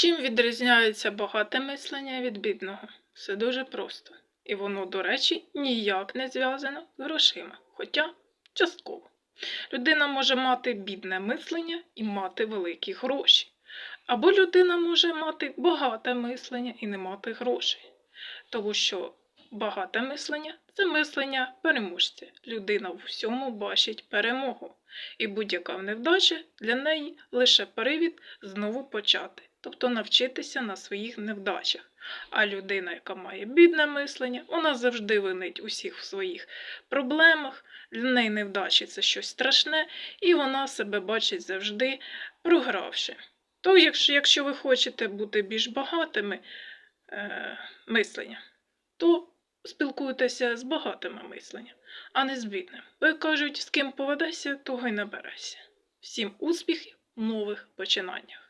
Чим відрізняється багате мислення від бідного? Все дуже просто. І воно, до речі, ніяк не зв'язано з грошима, хоча частково. Людина може мати бідне мислення і мати великі гроші. Або людина може мати багате мислення і не мати грошей. Тому що багате мислення це мислення переможця. Людина в всьому бачить перемогу. І будь-яка невдача для неї лише привід знову почати, тобто навчитися на своїх невдачах. А людина, яка має бідне мислення, вона завжди винить усіх в своїх проблемах. Для неї невдачі це щось страшне, і вона себе бачить завжди програвши. То, якщо, якщо ви хочете бути більш багатими е, мислення, то спілкуйтеся з багатими мисленням, а не з бідним. Ви кажуть, з ким поведешся, того й наберешся. Всім успіхів нових починаннях.